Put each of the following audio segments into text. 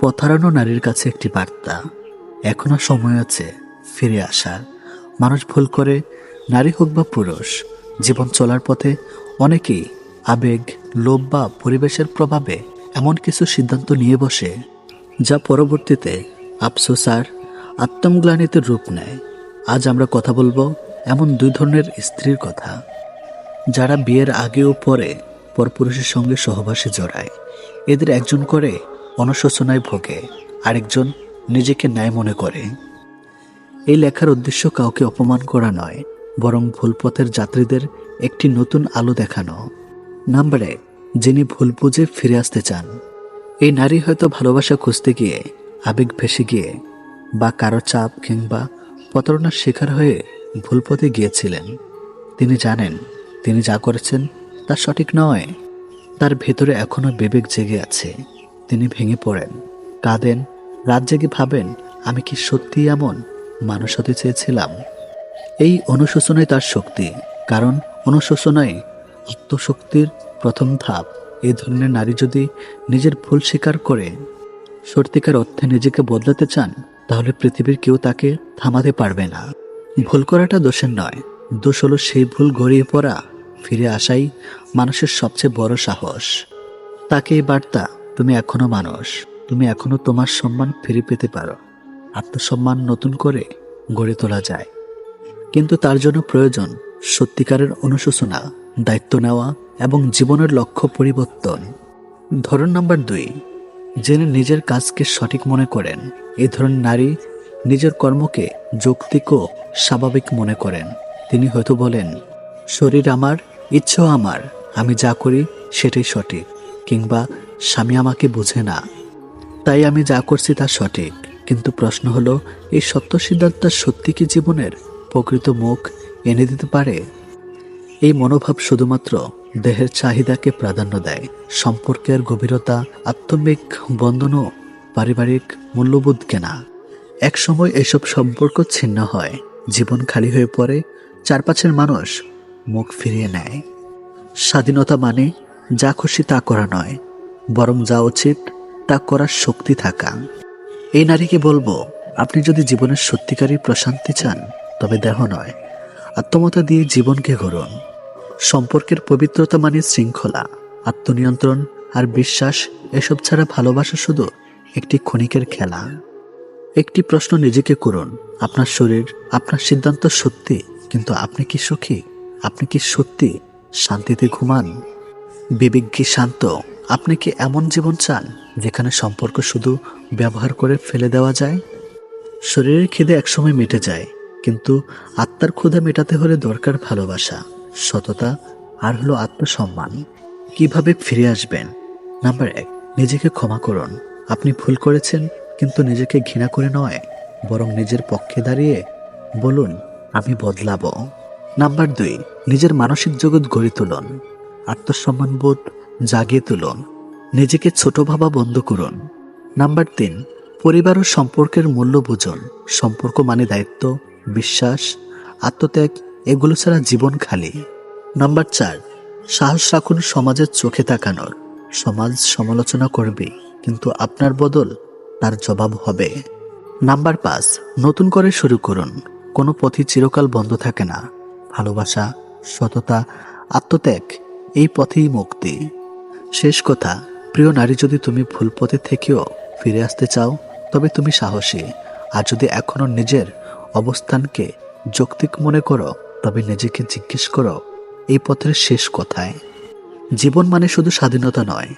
পথারানো নারীর কাছে একটি বার্তা। এখনও সময় আছে ফিরে আসার। মানুষ ভুল করে, নারী হোক বা পুরুষ, জীবন চলার পথে অনেকেই আবেগ, লোভ বা পরিবেশের প্রভাবে এমন কিছু সিদ্ধান্ত নিয়ে বসে, যা পরবর্তীতে আফসোস আর আত্মগ্লানিতে রূপ নেয়। আজ আমরা কথা বলব এমন দুই ধরনের স্ত্রীর কথা, যারা বিয়ের আগে ও পরে পরপুরুষের সঙ্গে সহবাসে জড়ায়। এদের একজন করে অনশোচনায় ভোগে। আরেকজন নিজেকে ন্যায় মনে করে। এই লেখার উদ্দেশ্য কাউকে অপমান করা নয়, বরং ভুল পথের যাত্রীদের একটি নতুন আলো দেখানো। নাম্বার এক, যিনি ভুল বুঝে ফিরে আসতে চান। এই নারী হয়তো ভালোবাসা খুঁজতে গিয়ে, আবেগ ভেসে গিয়ে, বা কারও চাপ কিংবা প্রতারণার শিকার হয়ে ভুল পথে গিয়েছিলেন। তিনি জানেন, তিনি যা করেছেন তা সঠিক নয়। তার ভেতরে এখনও বিবেক জেগে আছে। তিনি ভেঙে পড়েন। কাঁদেন, রাত জেগে ভাবেন, আমি কি সত্যি এমন মানুষ হতে চেয়েছিলাম। এই অনুশোচনাই তার শক্তি, কারণ অনুশোচনাই আত্মশক্তির প্রথম ধাপ। এই ধরনের নারী যদি নিজের ভুল স্বীকার করে সত্যিকার অর্থে নিজেকে বদলাতে চান, তাহলে পৃথিবীর কেউ তাকে থামাতে পারবে না। ভুল করাটা দোষের নয়। দোষ হলো সেই ভুল গড়িয়ে পড়া, ফিরে আসাই মানুষের সবচেয়ে বড় সাহস। তাকে এই বার্তা তুমি এখনও মানুষ। তুমি এখনও তোমার সম্মান ফিরে পেতে পারো। আত্মসম্মান নতুন করে গড়ে তোলা যায়। কিন্তু তার জন্য প্রয়োজন সত্যিকারের অনুশোচনা, দায়িত্ব নেওয়া এবং জীবনের লক্ষ্য পরিবর্তন। ধরন নাম্বার দুই, যিনি নিজের কাজকে সঠিক মনে করেন, এ ধরনের নারী নিজের কর্মকে যৌক্তিক ও স্বাভাবিক মনে করেন। তিনি হয়তো বলেন, শরীর আমার, ইচ্ছেও আমার, আমি যা করি সেটাই সঠিক। কিংবা স্বামী আমাকে বুঝে না। তাই আমি যা করছি তা সঠিক। কিন্তু প্রশ্ন হলো, এই সত্য সিদ্ধান্ত সত্যি কি জীবনের? প্রকৃত মুখ এনে দিতে পারে? এই মনোভাব শুধুমাত্র দেহের চাহিদাকে প্রাধান্য দেয়। সম্পর্কের গভীরতা, আত্মিক বন্ধন ও পারিবারিক মূল্যবোধকে না একসময় এসব সম্পর্ক ছিন্ন হয়। জীবন খালি হয়ে পড়ে, চারপাশের মানুষ মুখ ফিরিয়ে নেয়। স্বাধীনতা মানে যা খুশি তা করা নয়। বরং যা উচিত তা করার শক্তি থাকা। এই নারীকে বলব, আপনি যদি জীবনের সত্যিকারী প্রশান্তি চান, তবে দেহ নয়। আত্মমতা দিয়ে জীবনকে গড়ুন। সম্পর্কের পবিত্রতা মানে শৃঙ্খলা, আত্মনিয়ন্ত্রণ আর বিশ্বাস, এসব ছাড়া ভালোবাসা শুধু একটি ক্ষণিকের খেলা। একটি প্রশ্ন নিজেকে করুন, আপনার শরীর, আপনার সিদ্ধান্ত সত্যি, কিন্তু আপনি কি সুখী? আপনি কি সত্যি শান্তিতে ঘুমান? বিবেক কি শান্ত? আপনি কি এমন জীবন চান যেখানে সম্পর্ক শুধু ব্যবহার করে ফেলে দেওয়া যায়? শরীরের খিদে একসময় মিটে যায়, কিন্তু আত্মার ক্ষুধা মেটাতে হলে দরকার ভালোবাসা, সততা আর হলো আত্মসম্মান। কীভাবে ফিরে আসবেন? নাম্বার এক, নিজেকে ক্ষমা করুন। আপনি ভুল করেছেন, কিন্তু নিজেকে ঘৃণা করে নয়, বরং নিজের পক্ষে দাঁড়িয়ে বলুন, আমি বদলাবো। নাম্বার দুই, নিজের মানসিক জগৎ গড়ে তুলুন। আত্মসম্মানবোধ জাগিয়ে তুলুন। নিজেকে ছোট ভাবা বন্ধ করুন। নাম্বার তিন, পরিবার ও সম্পর্কের মূল্য বুঝুন। সম্পর্ক মানে দায়িত্ব, বিশ্বাস, আত্মত্যাগ, এগুলো ছাড়া জীবন খালি। নাম্বার চার, সাহস রাখুন সমাজের চোখে তাকানোর। সমাজ সমালোচনা করবে, কিন্তু আপনার বদল তার জবাব হবে। নাম্বার পাঁচ, নতুন করে শুরু করুন। কোনো পথই চিরকাল বন্ধ থাকে না। ভালোবাসা, সততা, আত্মত্যাগ, এই পথেই মুক্তি। শেষ কথা, প্রিয় নারী, যদি তুমি ভুল পথে থেকেও ফিরে আসতে চাও, তবে তুমি সাহসী। আর যদি এখনও নিজের অবস্থানকে যৌক্তিক মনে করো, তবে নিজেকে জিজ্ঞেস করো, এই পথের শেষ কথায়? জীবন মানে শুধু স্বাধীনতা নয়,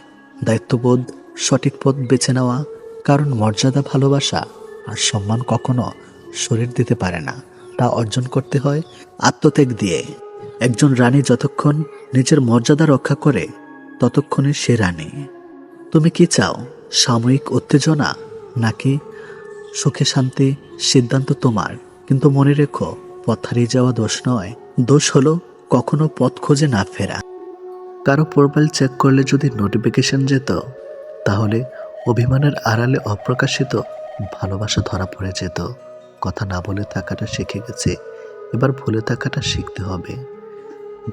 দায়িত্ববোধ, সঠিক পথ বেছে নেওয়া, কারণ মর্যাদা, ভালোবাসা আর সম্মান কখনো শরীর দিতে পারে না। তা অর্জন করতে হয় আত্মত্যাগ দিয়ে। একজন রানী যতক্ষণ নিজের মর্যাদা রক্ষা করে ততক্ষণে সে রানী, তুমি কি চাও, সাময়িক উত্তেজনা নাকি সুখে শান্তি? সিদ্ধান্ত তোমার, কিন্তু মনে রেখো, পথ হারিয়ে যাওয়া দোষ নয়। দোষ হলো কখনো পথ খোঁজে না ফেরা। কারও প্রোফাইল চেক করলে যদি নোটিফিকেশন যেত, তাহলে অভিমানের আড়ালে অপ্রকাশিত ভালোবাসা ধরা পড়ে যেত। কথা না বলে থাকাটা শিখে গেছে, এবার ভুলে থাকাটা শিখতে হবে।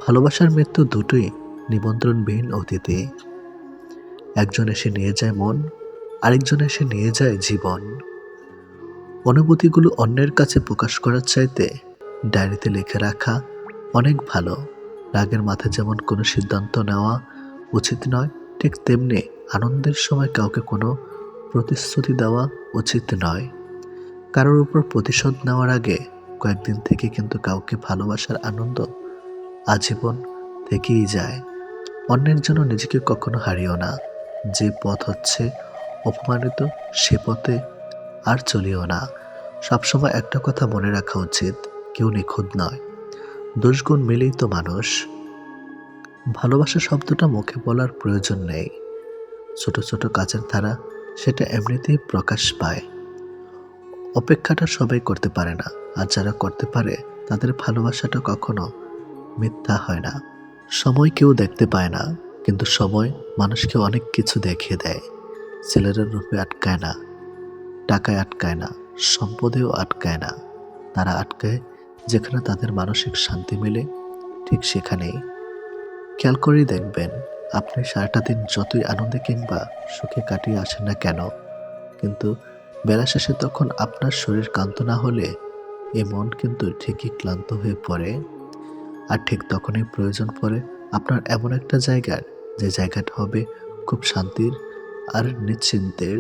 ভালোবাসার মৃত্যু দুটোই নিমন্ত্রণবিহীন অতিথি একজন এসে নিয়ে যায় মন, আরেকজন এসে নিয়ে যায় জীবন। অনুভূতিগুলো অন্যের কাছে প্রকাশ করার চাইতে ডায়েরিতে লিখে রাখা অনেক ভালো। রাগের মাথায় যেমন কোনো সিদ্ধান্ত নেওয়া উচিত নয়, ঠিক তেমনি আনন্দের সময় কাউকে কোনো প্রতিশ্রুতি দেওয়া উচিত নয়। কারোর উপর প্রতিশোধ নেওয়ার আগে কয়েকদিন থেকে কিন্তু কাউকে ভালোবাসার আনন্দ আজীবন থেকেই যায়। অন্যের জন্য নিজেকে কখনো হারিও না। যে পথ হচ্ছে অপমানিত, সে পথে আর চলিও না। সবসময় একটা কথা মনে রাখা উচিত, কেউ নিখুঁত নয়। দোষগুণ মিলেই তো মানুষ। ভালোবাসা শব্দটা মুখে বলার প্রয়োজন নেই। ছোট ছোট কাজের ধারা সেটা এমনিতেই প্রকাশ পায়। অপেক্ষাটা সবাই করতে পারে না, আর যারা করতে পারে, তাদের ভালোবাসাটা কখনো মিথ্যা হয় না। সময় কেউ দেখতে পায় না, কিন্তু সময় মানুষকে অনেক কিছু দেখিয়ে দেয়। ছেলেরা রূপে আটকায় না, টাকায় আটকায় না, সম্পদেও আটকায় না। তারা আটকায় যেখানে তাদের মানসিক শান্তি মেলে, ঠিক সেখানেই। খেয়াল করেই দেখবেন, আপনি সারাটা দিন যতই আনন্দে কিংবা সুখে কাটিয়ে আসেন না কেন, কিন্তু বেলা শেষে তখন আপনার শরীর ক্লান্ত না হলে, এ মন কিন্তু ঠিকই ক্লান্ত হয়ে পড়ে। আর ঠিক তখনই প্রয়োজন পড়ে আপনার এমন একটা জায়গার, যে জায়গাটা হবে খুব শান্তির আর নিশ্চিন্তের।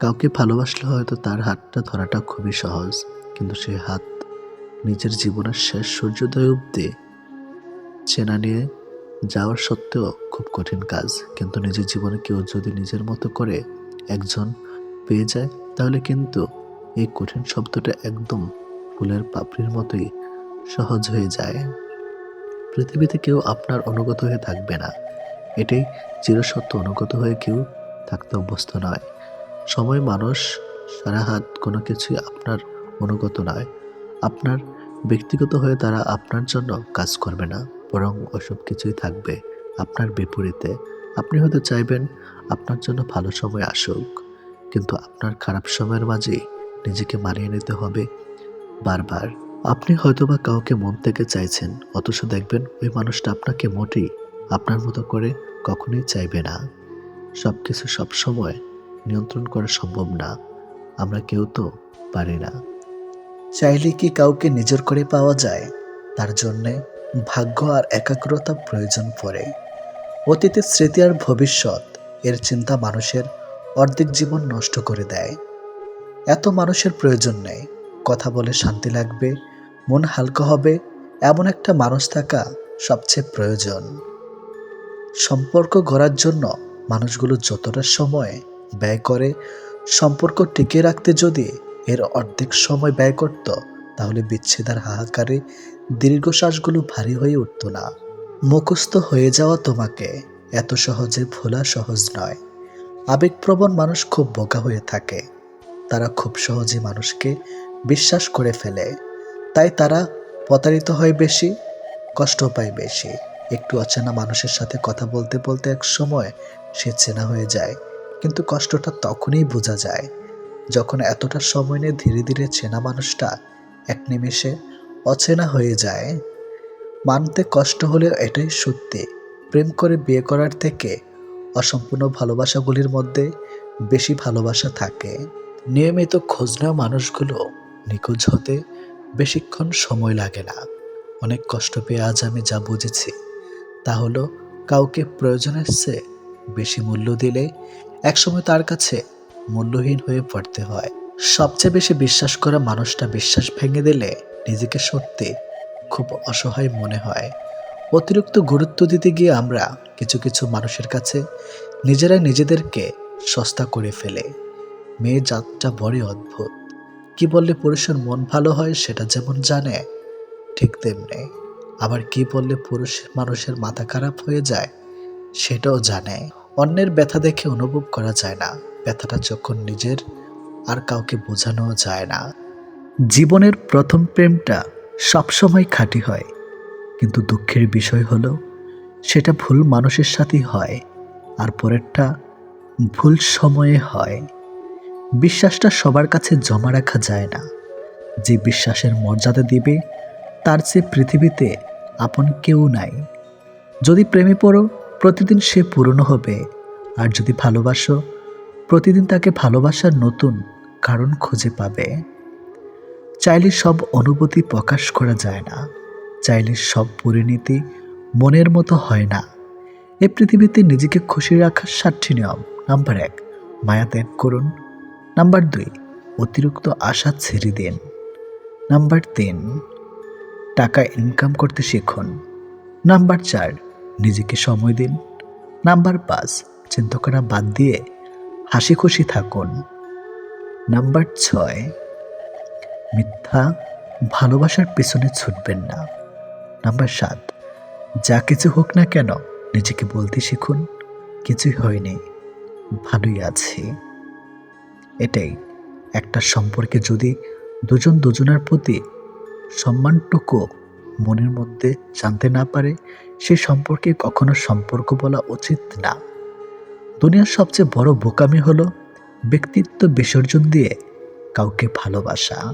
কাউকে ভালোবাসলে হয়তো তার হাতটা ধরাটা খুবই সহজ, কিন্তু সেই হাত নিজের জীবনের শেষ সূর্যোদয় অবধি চেনা নিয়ে যাওয়ার সত্ত্বেও খুব কঠিন কাজ। কিন্তু নিজের জীবনে কেউ যদি নিজের মতো করে একজন পেয়ে যায়, তাহলে কিন্তু এই কঠিন শব্দটা একদম ফুলের পাপড়ির মতোই সহজ হয়ে যায়। পৃথিবীতে কেউ আপনার অনুগত হয়ে থাকবে না। এটাই চিরসত্য অনুগত হয়ে কেউ থাকতে অভ্যস্ত নয়। সময় মানুষ সারা হাত কোনো কিছুই আপনার অনুগত নয়। আপনার ব্যক্তিগত হয়ে তারা আপনার জন্য কাজ করবে না, বরং ওসব কিছুই থাকবে আপনার বিপরীতে। আপনি হয়তো চাইবেন আপনার জন্য ভালো সময় আসুক, কিন্তু আপনার খারাপ সময়ের মাঝেই নিজেকে মানিয়ে নিতে হবে বারবার। আপনি হয়তোবা কাউকে মন থেকে চাইছেন, অথচ দেখবেন ওই মানুষটা আপনাকে মোটেই আপনার মতো করে কখনোই চাইবে না। সব কিছু সবসময় নিয়ন্ত্রণ করা সম্ভব না। আমরা কেউ তো পারি না। চাইলে কি কাউকে নিজের করে পাওয়া যায়? তার জন্যে ভাগ্য আর একাগ্রতা প্রয়োজন পড়ে। অতীতের স্মৃতি আর ভবিষ্যৎ এর চিন্তা মানুষের অর্ধেক জীবন নষ্ট করে দেয়। এত মানুষের প্রয়োজন নেই। কথা বলে শান্তি লাগবে মন হালকা হবে, এমন একটা মানুষ থাকা সবচেয়ে প্রয়োজন। সম্পর্ক গড়ার জন্য মানুষগুলো যতটা সময় ব্যয় করে, সম্পর্ক টিকিয়ে রাখতে যদি এর অর্ধেক সময় ব্যয় করত, তাহলে বিচ্ছেদার হাহাকারে দীর্ঘশ্বাসগুলো ভারী হয়ে উঠত না। মুখস্থ হয়ে যাওয়া তোমাকে এত সহজে ভোলা সহজ নয়। আবেগপ্রবণ মানুষ খুব বোকা হয়ে থাকে। তারা খুব সহজে মানুষকে বিশ্বাস করে ফেলে। তাই তারা প্রতারিত হয় বেশি কষ্ট পায় বেশি। একটু অচেনা মানুষের সাথে কথা বলতে বলতে এক সময় সে চেনা হয়ে যায়, কিন্তু কষ্টটা তখনই বোঝা যায়, যখন এতটা সময় নিয়ে ধীরে ধীরে চেনা মানুষটা এক নিমেষে অচেনা হয়ে যায়। মানতে কষ্ট হলেও এটাই সত্যি, প্রেম করে বিয়ে করার থেকে অসম্পূর্ণ ভালোবাসাগুলির মধ্যে বেশি ভালোবাসা থাকে। নিয়মিত খোঁজ নেওয়া মানুষগুলো নিখোঁজ হতে বেশিক্ষণ সময় লাগে না। অনেক কষ্ট পেয়ে আজ আমি যা বুঝেছি, তা হলো কাউকে প্রয়োজনের চেয়ে বেশি মূল্য দিলে একসময় তার কাছে মূল্যহীন হয়ে পড়তে হয়। সবচেয়ে বেশি বিশ্বাস করা মানুষটা বিশ্বাস ভেঙে দিলে নিজেকে সত্যি খুব অসহায় মনে হয়। অতিরিক্ত গুরুত্ব দিতে গিয়ে আমরা কিছু কিছু মানুষের কাছে নিজেরাই নিজেদেরকে সস্তা করে ফেলে। মেয়ে জাতটা বড়ই অদ্ভুত। কি বললে পুরুষের মন ভালো হয় সেটা যেমন জানে, ঠিক তেমনি আবার কি বললে পুরুষ মানুষের মাথা খারাপ হয়ে যায় সেটাও জানে। অন্যের ব্যথা দেখে অনুভব করা যায় না, ব্যথাটা যখন নিজের আর কাউকে বোঝানো যায় না। জীবনের প্রথম প্রেমটা সবসময় খাঁটি হয়, কিন্তু দুঃখের বিষয় হলো সেটা ভুল মানুষের সাথেই হয় আর পরেরটা ভুল সময়ে হয়। বিশ্বাসটা সবার কাছে জমা রাখা যায় না। যে বিশ্বাসের মর্যাদা দিবে, তার চেয়ে পৃথিবীতে আপন কেউ নাই। যদি প্রেমে পড়ো, প্রতিদিন সে পুরনো হবে। আর যদি ভালোবাসো, প্রতিদিন তাকে ভালোবাসার নতুন কারণ খুঁজে পাবে। চাইলে সব অনুভূতি প্রকাশ করা যায় না। চাইলে সব পরিণতি মনের মতো হয় না। এ পৃথিবীতে নিজেকে খুশি রাখার সাতটি নিয়ম। নাম্বার এক, মায়া ত্যাগ করুন। নাম্বার দুই, অতিরিক্ত আশা ছেড়ে দিন। নাম্বার তিন, টাকা ইনকাম করতে শিখুন। নাম্বার চার, নিজেকে সময় দিন। নাম্বার পাঁচ চিন্তা করা বাদ দিয়ে হাসি খুশি থাকুন। নাম্বার ছয়, মিথ্যা ভালোবাসার পেছনে ছুটবেন না। নাম্বার সাত, যা কিছু হোক না কেন নিজেকে বলতে শিখুন। কিছুই হয়নি। ভালোই আছি। এটাই। একটা সম্পর্কে যদি দুজন দুজনের প্রতি সম্মানটুকু মনের মধ্যে জানতে না পারে, সে সম্পর্কে কখনো সম্পর্ক বলা উচিত না। দুনিয়ার সবচেয়ে বড় বোকামি হলো ব্যক্তিত্ব বিসর্জন দিয়ে কাউকে ভালোবাসা।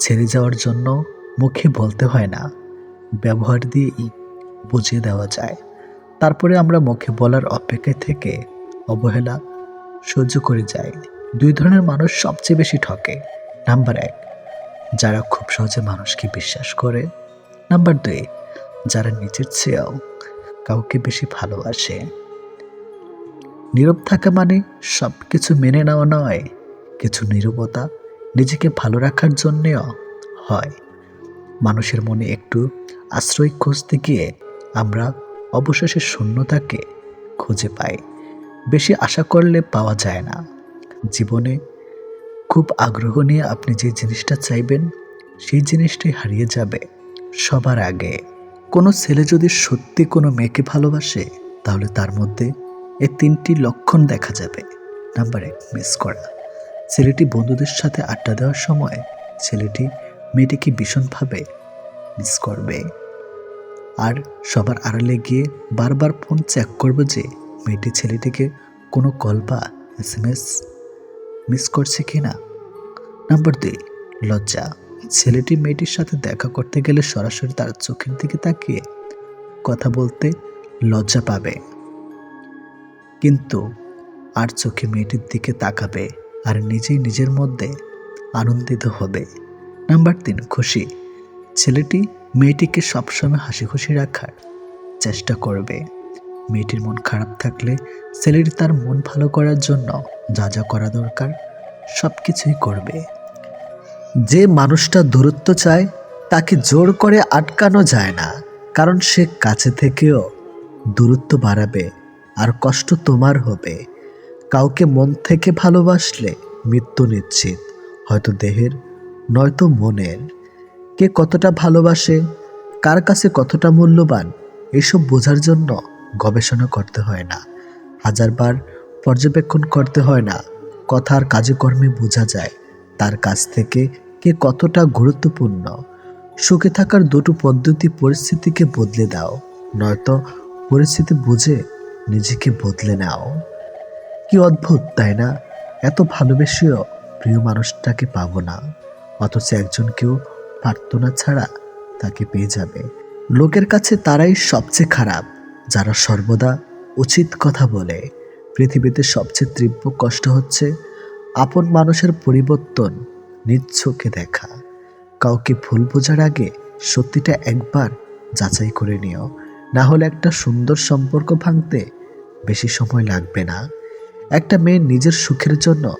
ছেড়ে যাওয়ার জন্য মুখে বলতে হয় না, ব্যবহার দিয়েই বুঝিয়ে দেওয়া যায়। তারপরে আমরা মুখে বলার অপেক্ষায় থেকে অবহেলা সহ্য করে যাই। দুই ধরনের মানুষ সবচেয়ে বেশি ঠকে। নাম্বার এক, যারা খুব সহজে মানুষকে বিশ্বাস করে। নাম্বার দুই, যারা নিজের চেয়েও কাউকে বেশি ভালোবাসে। নীরব থাকা মানে সব কিছু মেনে নেওয়া নয়, কিছু নীরবতা নিজেকে ভালো রাখার জন্যেও হয়। মানুষের মনে একটু আশ্রয় খুঁজতে গিয়ে আমরা অবশেষে শূন্যতাকে খুঁজে পাই। বেশি আশা করলে পাওয়া যায় না। জীবনে খুব আগ্রহ নিয়ে আপনি যে জিনিসটা চাইবেন, সেই জিনিসটাই হারিয়ে যাবে। সবার আগে কোনো ছেলে যদি সত্যি কোনো মেয়েকে ভালোবাসে, তাহলে তার মধ্যে এ তিনটি লক্ষণ দেখা যাবে। নাম্বার এক, মিস করা। ছেলেটি বন্ধুদের সাথে আড্ডা দেওয়ার সময় ছেলেটি মেয়েটিকে ভীষণভাবে মিস করবে। আর সবার আড়ালে গিয়ে বারবার ফোন চেক করবে যে মেয়েটি ছেলেটিকে কোনো কল বা এস এম এস মিস করছে কি না? নাম্বার দুই, লজ্জা। ছেলেটি মেয়েটির সাথে দেখা করতে গেলে সরাসরি তার চোখের দিকে তাকিয়ে কথা বলতে লজ্জা পাবে। কিন্তু আর চোখে মেয়েটির দিকে তাকাবে আর নিজেই নিজের মধ্যে আনন্দিত হবে। নাম্বার তিন, খুশি। ছেলেটি মেয়েটিকে সবসময় হাসি খুশি রাখার চেষ্টা করবে। মেয়েটির মন খারাপ থাকলে ছেলেটি তার মন ভালো করার জন্য যা যা করা দরকার, সব কিছুই করবে। যে মানুষটা দূরত্ব চায়, তাকে জোর করে আটকানো যায় না, কারণ সে কাছে থেকেও দূরত্ব বাড়াবে আর কষ্ট তোমার হবে। কাউকে মন থেকে ভালোবাসলে মৃত্যু নিশ্চিত, হয়তো দেহের, নয়তো মনের। কে কতটা ভালোবাসে, কার কাছে কতটা মূল্যবান, এসব বোঝার জন্য গবেষণা করতে হয় না। হাজারবার পর্যবেক্ষণ করতে হয় না। কথার কাজে কর্মে বোঝা যায় তার কাছ থেকে কে কতটা গুরুত্বপূর্ণ। সুখে থাকার দুটো পদ্ধতি পরিস্থিতিকে বদলে দাও, নয়তো পরিস্থিতি বুঝে নিজেকে বদলে নাও। কি অদ্ভুত, তাই না? এত ভালোবেসেও প্রিয় মানুষটাকে পাবো না। অথচ একজনকেও প্রার্থনা ছাড়া তাকে পেয়ে যাবে। লোকের কাছে তারাই সবচেয়ে খারাপ। যারা সর্বদা উচিত কথা বলে, পৃথিবীতে সবচেয়ে তীব্র কষ্ট হচ্ছে আপন মানুষের পরিবর্তন চোখে দেখা। কাউকে ভুল বোঝার আগে সত্যিটা একবার যাচাই করে নিও। না হলে একটা সুন্দর সম্পর্ক ভাঙতে বেশি সময় লাগবে না। একটা মেয়ে নিজের সুখের জন্য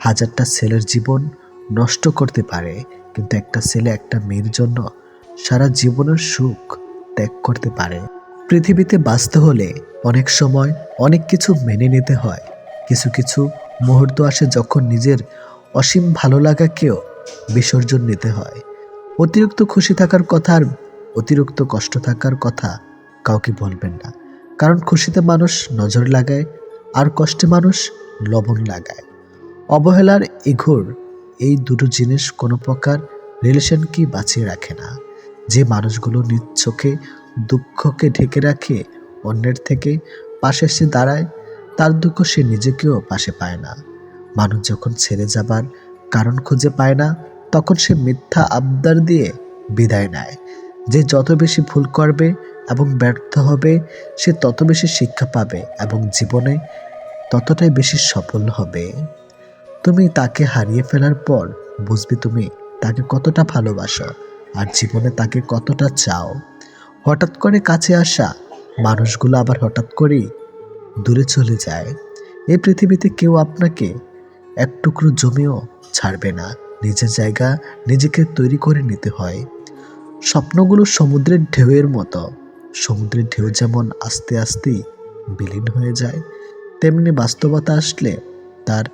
হাজারটা ছেলের জীবন নষ্ট করতে পারে, কিন্তু একটা ছেলে একটা মেয়ের জন্য সারা জীবনের সুখ ত্যাগ করতে পারে। পৃথিবীতে বাঁচতে হলে অনেক সময় অনেক কিছু মেনে নিতে হয়। কিছু কিছু মুহূর্ত আসে যখন নিজের অসীম ভালো লাগাকেও বিসর্জন নিতে হয়। অতিরিক্ত খুশি থাকার কথা আর অতিরিক্ত কষ্ট থাকার কথা কাউকে বলবেন না। কারণ খুশিতে মানুষ নজর লাগায় আর কষ্টে মানুষ লবণ লাগায়। অবহেলার ইঘোর এই দুটো জিনিস কোনো প্রকার রিলেশনকে বাঁচিয়ে রাখে না। যে মানুষগুলো নিজ চোখে দুঃখকে ঢেকে রাখে, অন্যের থেকে পাশে এসে দাঁড়ায়, তার দুঃখ সে নিজেকেও পাশে পায় না। মানুষ যখন ছেড়ে যাবার কারণ খুঁজে পায় না, তখন সে মিথ্যা আবদার দিয়ে বিদায় নেয়। যে যত বেশি ভুল করবে এবং ব্যর্থ হবে, সে তত বেশি শিক্ষা পাবে এবং জীবনে ততটাই বেশি সফল হবে। তুমি তাকে হারিয়ে ফেলার পর বুঝবে তুমি তাকে কতটা ভালোবাসো, আর জীবনে তাকে কতটা চাও। হঠাৎ করে কাছে আসা মানুষগুলো আবার হঠাৎ করেই দূরে চলে যায়। এই পৃথিবীতে কেউ আপনাকে এক টুকরো জমিও ছাড়বে না। নিজের জায়গা নিজেকে তৈরি করে নিতে হয়। স্বপ্নগুলো সমুদ্রের ঢেউয়ের মতো। সমুদ্রের ঢেউ যেমন আস্তে আস্তেই বিলীন হয়ে যায়, তেমনি বাস্তবতা আসলে তার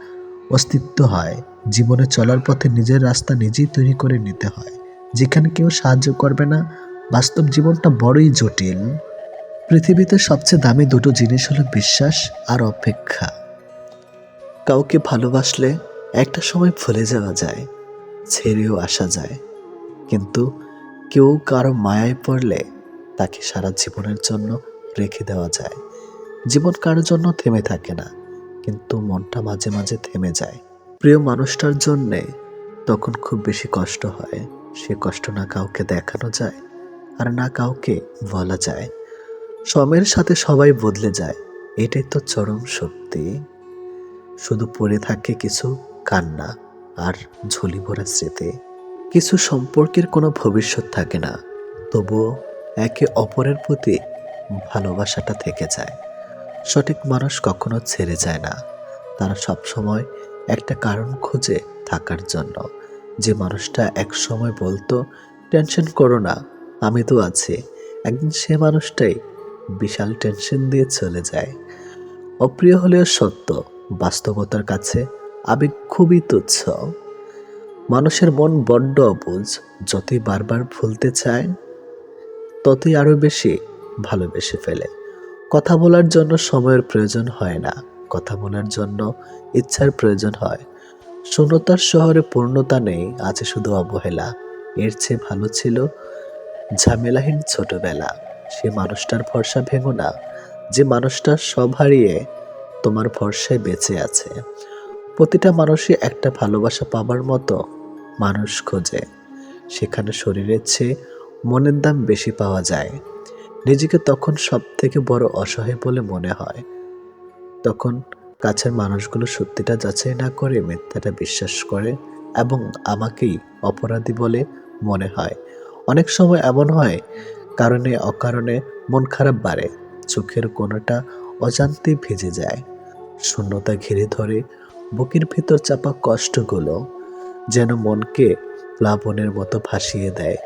অস্তিত্ব হয়। জীবনে চলার পথে নিজের রাস্তা নিজেই তৈরি করে নিতে হয়। যেখানে কেউ সাহায্য করবে না বাস্তব জীবনটা বড়ই জটিল। পৃথিবীতে সবচেয়ে দামি দুটো জিনিস হলো বিশ্বাস আর অপেক্ষা। কাউকে ভালোবাসলে একটা সময় ভুলে যাওয়া যায়, ছেড়েও আসা যায়। কিন্তু কেউ কারও মায়ায় পড়লে তাকে সারা জীবনের জন্য রেখে দেওয়া যায়। জীবন কারোর জন্য থেমে থাকে না, কিন্তু মনটা মাঝে মাঝে থেমে যায়। প্রিয় মানুষটার জন্যে তখন খুব বেশি কষ্ট হয়, সে কষ্ট না কাউকে দেখানো যায়। আর না কাউকে বলা যায়। সময়ের সাথে সবাই বদলে যায়। এটাই তো চরম সত্যি। শুধু পড়ে থাকে কিছু কান্না আর ঝুলি ভরা স্মৃতি। কিছু সম্পর্কের কোনো ভবিষ্যৎ থাকে না। তবুও একে অপরের প্রতি ভালোবাসাটা থেকে যায়। সঠিক মানুষ কখনো ছেড়ে যায় না। তারা সব সময় একটা কারণ খুঁজে থাকার জন্য। যে মানুষটা এক সময় বলতো, টেনশন করো না আমি তো আছি। একদিন সে মানুষটাই বিশাল টেনশন দিয়ে চলে যায়। অপ্রিয় হলেও সত্য, বাস্তবতার কাছে আবেগ খুবই তুচ্ছ। মানুষের মন বড্ড অবুঝ যতই বারবার ভুলতে চায়, ততই আরও বেশি ভালোবেসে ফেলে। কথা বলার জন্য সময়ের প্রয়োজন হয় না, কথা বলার জন্য ইচ্ছার প্রয়োজন হয়। শূন্যতার শহরে পূর্ণতা নেই, আছে শুধু অবহেলা। এর চেয়ে ভালো ছিল ঝামেলাহীন ছোটবেলা। সে মানুষটার ভরসা ভেঙো না। যে মানুষটা সব হারিয়ে তোমার ভরসায় বেঁচে আছে। প্রতিটা মানুষই একটা ভালোবাসা পাবার মতো মানুষ খোঁজে। সেখানে শরীরের চেয়ে মনের দাম বেশি পাওয়া যায়। নিজেকে তখন সব থেকে বড় অসহায় বলে মনে হয়। তখন কাছের মানুষগুলো সত্যিটা যাচাই না করে মিথ্যাটা বিশ্বাস করে এবং আমাকেই অপরাধী বলে মনে হয়। অনেক সময় এমন হয়, কারণে অকারণে মন খারাপ বাড়ে, চোখের কোনোটা অজান্তে ভিজে যায়। শূন্যতা ঘিরে ধরে বুকের ভিতর চাপা কষ্টগুলো যেন মনকে প্লাবনের মতো ভাসিয়ে দেয়।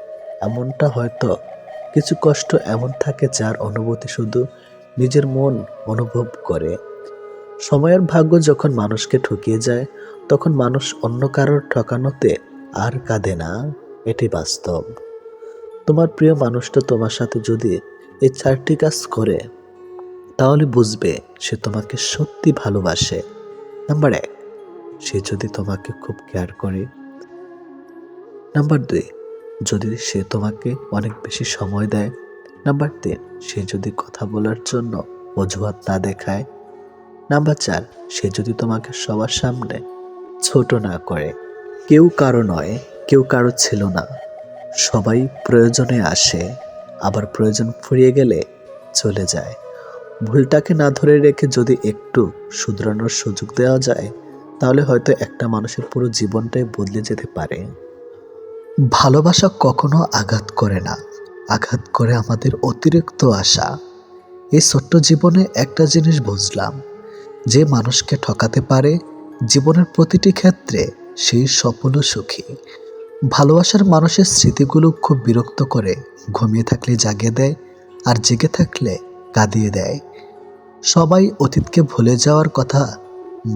এমনটা হয়তো কিছু কষ্ট এমন থাকে যার অনুভূতি শুধু নিজের মন অনুভব করে। সময়ের ভাগ্য যখন মানুষকে ঠকিয়ে যায়, তখন মানুষ অন্য কারোর ঠকানোতে আর কাঁদে না। এটি বাস্তব। তোমার প্রিয় মানুষটা তোমার সাথে যদি এই চারটি কাজ করে, তাহলে বুঝবে সে তোমাকে সত্যি ভালোবাসে। নাম্বার এক, সে যদি তোমাকে খুব কেয়ার করে। নাম্বার দুই, যদি সে তোমাকে অনেক বেশি সময় দেয়। নাম্বার তিন, সে যদি কথা বলার জন্য অজুহাত না দেখায়। নাম্বার চার, সে যদি তোমাকে সবার সামনে ছোট না করে। কেউ কারও নয়, কেউ কারও ছিল না। সবাই প্রয়োজনে আসে, আবার প্রয়োজন ফুরিয়ে গেলে চলে যায়। ভুলটাকে না ধরে রেখে যদি একটু শুধরানোর সুযোগ দেওয়া যায়, তাহলে হয়তো একটা মানুষের পুরো জীবনটাই বদলে যেতে পারে। ভালোবাসা কখনো আঘাত করে না, আঘাত করে আমাদের অতিরিক্ত আশা। এই ছোট্ট জীবনে একটা জিনিস বুঝলাম, যে মানুষকে ঠকাতে পারে জীবনের প্রতিটি ক্ষেত্রে সেই সফল সুখী। ভালোবাসার মানুষের স্মৃতিগুলো খুব বিরক্ত করে, ঘুমিয়ে থাকলে জাগিয়ে দেয় আর জেগে থাকলে কাঁদিয়ে দেয়। সবাই অতীতকে ভুলে যাওয়ার কথা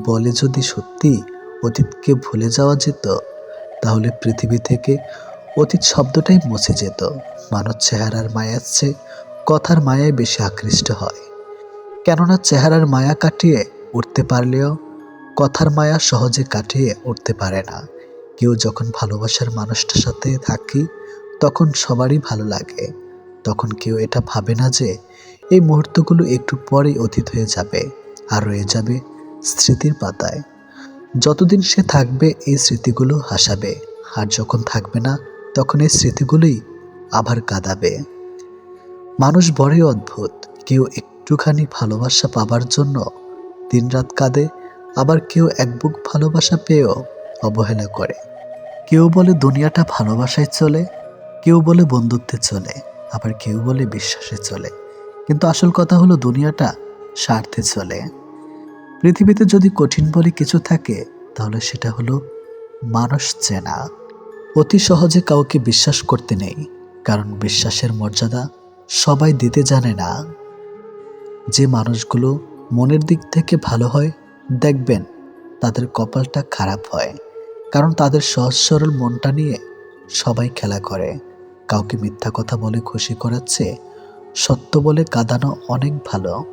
বলে যদি সত্যি অতীতকে ভুলে যাওয়া যেত, তাহলে পৃথিবী থেকে অতীত শব্দটাই মুছে যেত। মানুষ চেহারার মায়ার চেয়ে কথার মায়ায় বেশি আকৃষ্ট হয়। কেননা চেহারার মায়া কাটিয়ে উঠতে পারলেও কথার মায়া সহজে কাটিয়ে উঠতে পারে না। কেউ যখন ভালোবাসার মানুষটার সাথে থাকি, তখন সবারই ভালো লাগে। তখন কেউ এটা ভাবে না যে, এই মুহূর্তগুলো একটু পরেই অতীত হয়ে যাবে আর রয়ে যাবে স্মৃতির পাতায়। যতদিন সে থাকবে, এই স্মৃতিগুলো হাসাবে। আর যখন থাকবে না, তখন এই স্মৃতিগুলোই আবার কাঁদাবে। মানুষ বড়ই অদ্ভুত। কেউ একটুখানি ভালোবাসা পাবার জন্য দিনরাত কাঁদে, আবার কেউ এক বুক ভালোবাসা পেয়েও অবহেলা করে। কেউ বলে দুনিয়াটা ভালোবাসায় চলে, কেউ বলে বন্ধুত্বে চলে, আবার কেউ বলে বিশ্বাসে চলে। কিন্তু আসল কথা হলো দুনিয়াটা স্বার্থে চলে। পৃথিবীতে যদি কঠিন বলে কিছু থাকে, তাহলে সেটা হলো মানুষ চেনা। অতি সহজে কাউকে বিশ্বাস করতে নেই, কারণ বিশ্বাসের মর্যাদা সবাই দিতে জানে না। যে মানুষগুলো মনের দিক থেকে ভালো হয়, দেখবেন তাদের কপালটা খারাপ হয়। কারণ তাদের সহজ সরল মনটা নিয়ে সবাই খেলা করে। কাউকে মিথ্যা কথা বলে খুশি করাচ্ছে, সত্য বলে কাঁদানো অনেক ভালো।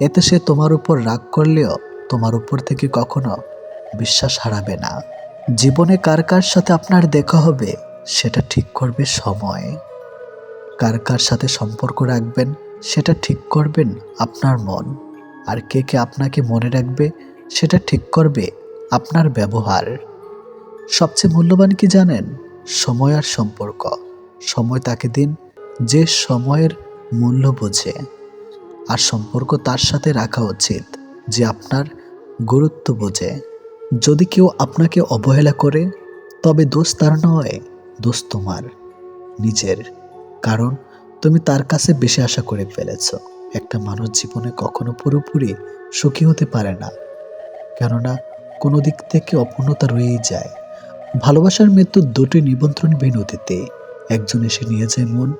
এতে সে তোমার উপর রাগ করলেও তোমার উপর থেকে কখনো বিশ্বাস হারাবে না। জীবনে কার কার সাথে আপনার দেখা হবে, সেটা ঠিক করবে সময়। কার কার সাথে সম্পর্ক রাখবেন, সেটা ঠিক করবেন আপনার মন। আর কে কে আপনাকে মনে রাখবে, সেটা ঠিক করবে আপনার ব্যবহার। সবচেয়ে মূল্যবান কি জানেন? সময় আর সম্পর্ক। সময় তাকে দিন, যে সময়ের মূল্য বোঝে। আর সম্পর্ক তার সাথে রাখা উচিত, যে আপনার গুরুত্ব বোঝে। যদি কেউ আপনাকে অবহেলা করে, তবে দোষ তার নয়, দোষ তোমার, নিজের। কারণ তুমি তার কাছে বেশি আশা করে ফেলেছ। একটা মানুষ জীবনে কখনো পুরোপুরি সুখী হতে পারে না। কেননা কোনো দিক থেকে অপূর্ণতা রয়েই যায়। ভালোবাসার মৃত্যু দুটি নিমন্ত্রণবিহীন অতীতে একজন এসে নিয়ে যায় মন,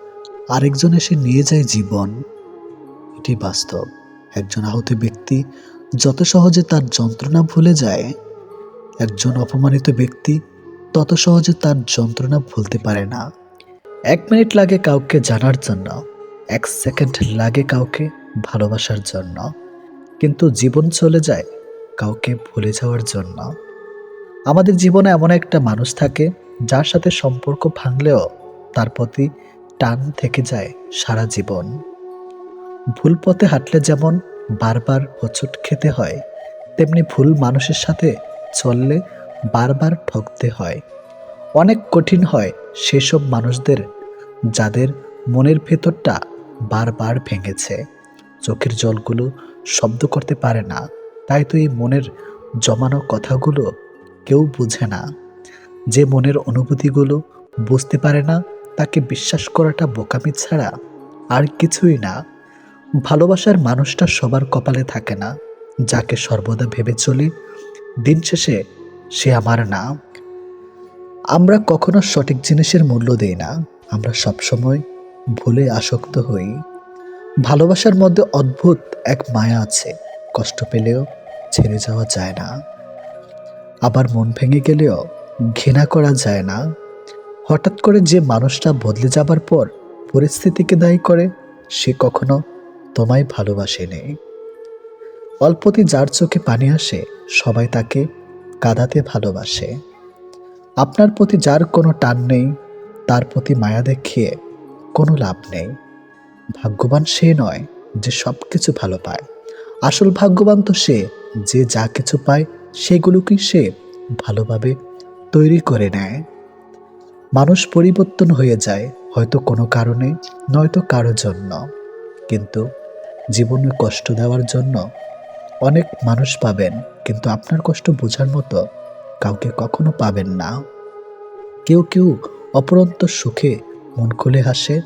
আরেকজন এসে নিয়ে যায় জীবন। এটি বাস্তব। একজন আহত ব্যক্তি যত সহজে তার যন্ত্রণা ভুলে যায়, একজন অপমানিত ব্যক্তি তত সহজে তার যন্ত্রণা ভুলতে পারে না। এক মিনিট লাগে কাউকে জানার জন্য, এক সেকেন্ড লাগে কাউকে ভালোবাসার জন্য। কিন্তু জীবন চলে যায় কাউকে ভুলে যাওয়ার জন্য। আমাদের জীবনে এমন একটা মানুষ থাকে যার সাথে সম্পর্ক ভাঙলেও তার প্রতি টান থেকে যায় সারা জীবন। ভুল পথে হাঁটলে যেমন বারবার হোঁচট খেতে হয়, তেমনি ভুল মানুষের সাথে চললে বারবার ঠকতে হয়। অনেক কঠিন হয় সেসব মানুষদের যাদের মনের ভেতরটা বারবার ভেঙেছে। চোখের জলগুলো শব্দ করতে পারে না, তাই তো এই মনের জমানো কথাগুলো কেউ বোঝে না। যে মনের অনুভূতিগুলো বুঝতে পারে না, তাকে বিশ্বাস করাটা বোকামি ছাড়া আর কিছুই না। ভালোবাসার মানুষটা সবার কপালে থাকে না, যাকে সর্বদা ভেবে চলি, দিন শেষে সে আমার না। আমরা কখনো সঠিক জিনিসের মূল্য দেই না, আমরা সবসময় ভুলে আসক্ত হই। ভালোবাসার মধ্যে অদ্ভুত এক মায়া আছে, কষ্ট পেলেও ছেড়ে যাওয়া যায় না। আবার মন ভেঙে গেলেও ঘৃণা করা যায় না। হঠাৎ করে যে মানুষটা বদলে যাবার পর পরিস্থিতিকে দায়ী করে, সে কখনো তোমায় ভালোবাসেনি। অল্পতে যার চোখে পানি আসে, সবাই তাকে কাঁদাতে ভালোবাসে। আপনার প্রতি যার কোনো টান নেই, তার প্রতি মায়া দেখিয়ে কোনো লাভ নেই। ভাগ্যবান সে নয় যে সব কিছু ভালো পায়। আসল ভাগ্যবান তো সে যে যা কিছু পায় সেগুলোকে সে ভালোভাবে তৈরি করে নেয়। মানুষ পরিবর্তন হয়ে যায়, হয়তো কোনো কারণে, নয়তো কারও জন্য। কিন্তু জীবনে কষ্ট দেওয়ার জন্য অনেক মানুষ পাবেন, কিন্তু আপনার কষ্ট বোঝার মতো কাউকে কখনো পাবেন না। কেউ কেউ অপরন্ত সুখে মন খুলে হাসে,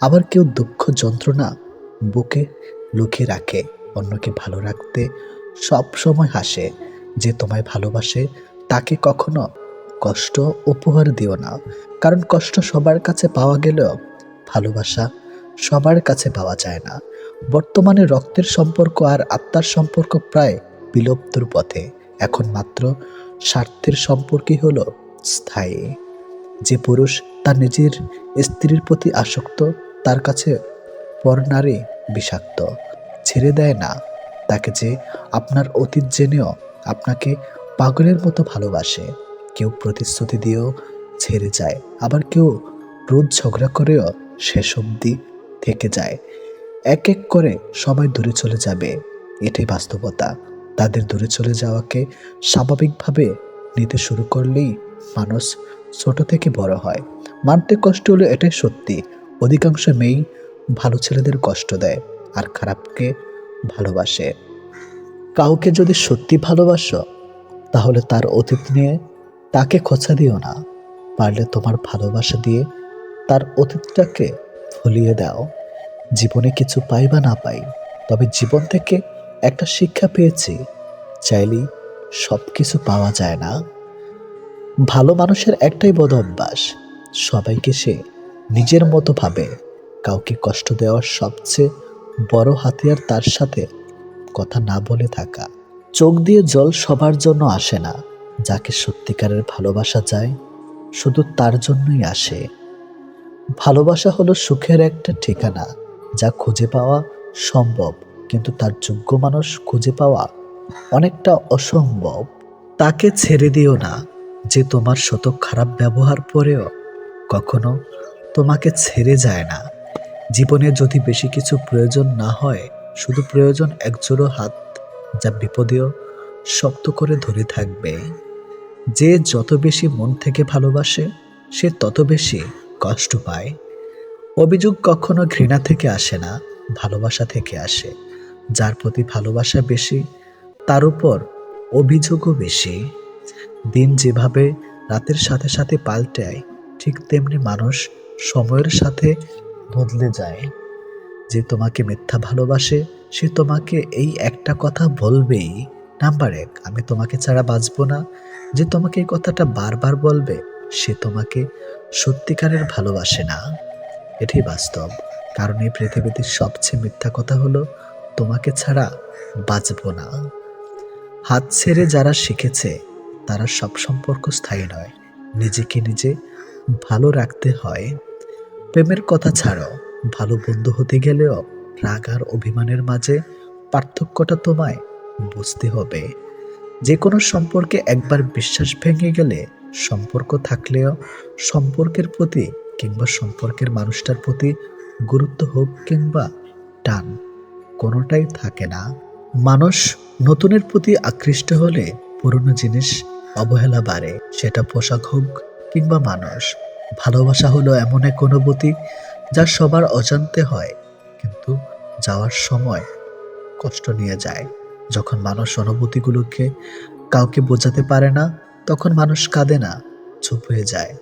আবার কেউ দুঃখ যন্ত্রণা বুকে লুকিয়ে রাখে, অন্যকে ভালো রাখতে সব সময় হাসে। যে তোমায় ভালোবাসে, তাকে কখনো কষ্ট, উপহার দিও না। কারণ কষ্ট সবার কাছে পাওয়া গেলেও ভালোবাসা সবার কাছে পাওয়া যায় না। বর্তমানে রক্তের সম্পর্ক আর আত্মার সম্পর্ক প্রায় বিলুপ্তর পথে। এখন মাত্র স্বার্থের সম্পর্কই হলো স্থায়ী। যে পুরুষ তার নিজের স্ত্রীর প্রতি আসক্ত, তার কাছে পর নারী বিষাক্ত। ছেড়ে দেয় না। তাকে যে আপনার অতীত জেনেও আপনাকে পাগলের মতো ভালোবাসে। কেউ প্রতিশ্রুতি দিয়েও ছেড়ে যায়, আবার কেউ রোজ ঝগড়া করেও শেষ অবধি থেকে যায়। এক এক করে সবাই দূরে চলে যাবে, এটাই বাস্তবতা। তাদের দূরে চলে যাওয়াকে স্বাভাবিকভাবে নিতে শুরু করলেই মানুষ ছোট থেকে বড় হয়। মানতে কষ্ট হলো এটাই সত্যি, অধিকাংশ মেয়েই ভালো ছেলেদের কষ্ট দেয় আর খারাপকে ভালোবাসে। কাউকে যদি সত্যি ভালোবাসো, তাহলে তার অতীত নিয়ে তাকে খোঁচা দিও না। পারলে তোমার ভালোবাসা দিয়ে তার অতীতটাকে ভুলিয়ে দাও। জীবনে কিছু পাই বা না পাই, তবে জীবন থেকে একটা শিক্ষা পেয়েছি, চাইলেই সব কিছু পাওয়া যায় না। ভালো মানুষের একটাই বদ অভ্যাস, সবাইকে সে নিজের মতো ভাবে, কাউকে কষ্ট দেওয়ার সবচেয়ে বড় হাতিয়ার তার সাথে কথা না বলে থাকা। চোখ দিয়ে জল সবার জন্য আসে না। যাকে সত্যিকারের ভালোবাসা যায়, শুধু তার জন্যই আসে। ভালোবাসা হলো সুখের একটা ঠিকানা, যা খুঁজে পাওয়া সম্ভব, কিন্তু তার যোগ্য মানুষ খুঁজে পাওয়া অনেকটা অসম্ভব। তাকে ছেড়ে দিও না যে তোমার শত খারাপ ব্যবহার পরেও কখনো তোমাকে ছেড়ে যায় না। জীবনে যদি বেশি কিছু প্রয়োজন না হয় শুধু প্রয়োজন একজোড়ো হাত যা বিপদেও শক্ত করে ধরে থাকবে। যে যত বেশি মন থেকে ভালোবাসে, সে তত বেশি কষ্ট পায়। অভিযোগ কখনো ঘৃণা থেকে আসে না, ভালোবাসা থেকে আসে। যার প্রতি ভালোবাসা বেশি, তার উপর অভিযোগও বেশি। দিন যেভাবে রাতের সাথে সাথে পাল্টায়, ঠিক তেমনি মানুষ সময়ের সাথে বদলে যায়। যে তোমাকে মিথ্যা ভালোবাসে, সে তোমাকে এই একটা কথা বলবেই। নাম্বার এক, আমি তোমাকে ছাড়া বাঁচবো না। যে তোমাকে এই কথাটা বারবার বলবে, সে তোমাকে সত্যিকারের ভালোবাসে না। এটাই বাস্তব। কারণ এই পৃথিবীতে সবচেয়ে মিথ্যা কথা হলো, তোমাকে ছাড়া বাঁচবো না। হাত ছেড়ে যারা শিখেছে, তারা সব সম্পর্ক স্থায়ী নয়। নিজেকে নিজে ভালো রাখতে হয়। প্রেমের কথা ছাড়ো। ভালো বন্ধু হতে গেলেও রাগ আর অভিমানের মাঝে পার্থক্যটা তোমায় বুঝতে হবে। যে কোনো সম্পর্কে একবার বিশ্বাস ভেঙে গেলে সম্পর্ক থাকলেও সম্পর্কের প্রতি কিংবা সম্পর্কের মানুষটার প্রতি গুরুত্ব হোক কিংবা টান কোনোটাই থাকে না। মানুষ নতুনের প্রতি আকৃষ্ট হলে পুরনো জিনিস অবহেলা বাড়ে, সেটা পোশাক হোক কিংবা মানুষ। ভালোবাসা হলো এমন এক অনুভূতি যা সবার অজান্তে হয়, কিন্তু যাওয়ার সময় কষ্ট নিয়ে যায়। যখন মানুষ অনুভূতিগুলোকে কাউকে বোঝাতে পারে না, তখন মানুষ কাঁদে না, চুপ হয়ে যায়।